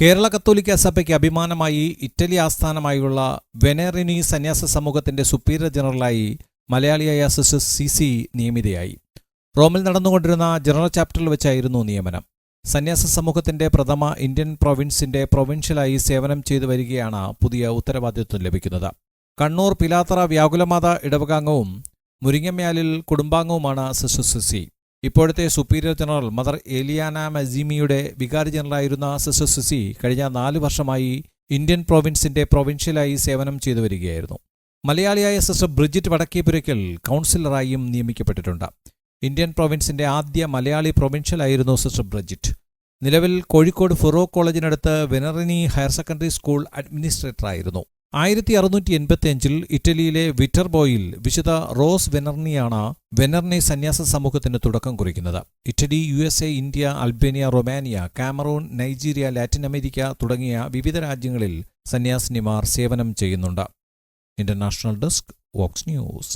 കേരള കത്തോലിക്ക സഭയ്ക്ക് അഭിമാനമായി ഇറ്റലി ആസ്ഥാനമായുള്ള വെനറിനി സന്യാസ സമൂഹത്തിന്റെ സുപ്പീരിയർ ജനറലായി മലയാളിയായ സിസ്റ്റർ സി സി നിയമിതയായി. റോമിൽ നടന്നുകൊണ്ടിരുന്ന ജനറൽ ചാപ്റ്ററിൽ വെച്ചായിരുന്നു നിയമനം. സന്യാസ സമൂഹത്തിന്റെ പ്രഥമ ഇന്ത്യൻ പ്രൊവിൻസിന്റെ പ്രൊവിൻഷ്യലായി സേവനം ചെയ്തു വരികയാണ് പുതിയ ഉത്തരവാദിത്വം ലഭിക്കുന്നത്. കണ്ണൂർ പിലാത്തറ വ്യാകുലമാത ഇടവകാംഗവും മുരിങ്ങമ്യാലിൽ കുടുംബാംഗവുമാണ് സിസ്റ്റർ സിസി ഇപ്പോഴത്തെ സുപ്പീരിയർ ജനറൽ മദർ ഏലിയാന മസീമിയുടെ വികാരി ജനറലായിരുന്ന സിസ്റ്റർ സിസി കഴിഞ്ഞ നാല് വർഷമായി ഇന്ത്യൻ പ്രൊവിൻസിന്റെ പ്രൊവിൻഷ്യലായി സേവനം ചെയ്തു വരികയായിരുന്നു. മലയാളിയായ സിസ്റ്റർ ബ്രിജിറ്റ് വടക്കേപുരയ്ക്കൽ കൗൺസിലറായും നിയമിക്കപ്പെട്ടിട്ടുണ്ട്. ഇന്ത്യൻ പ്രൊവിൻസിന്റെ ആദ്യ മലയാളി പ്രൊവിൻഷ്യലായിരുന്നു സിസ്റ്റർ ബ്രിജിറ്റ്. നിലവിൽ കോഴിക്കോട് ഫുറോ കോളേജിനടുത്ത് വെനറിനി ഹയർ സെക്കൻഡറി സ്കൂൾ അഡ്മിനിസ്ട്രേറ്ററായിരുന്നു. ആയിരത്തി അറുന്നൂറ്റി എൺപത്തിയഞ്ചിൽ ഇറ്റലിയിലെ വിറ്റർബോയിൽ വിശുദ്ധ റോസ് വെനർണിയാണ് വെനർണി സന്യാസ സമൂഹത്തിന് തുടക്കം കുറിക്കുന്നത്. Italy U S A India Albania Romania Cameroon Nigeria Latin America തുടങ്ങിയ വിവിധ രാജ്യങ്ങളിൽ സന്യാസിനിമാർ സേവനം ചെയ്യുന്നുണ്ട്. International desk Vox news.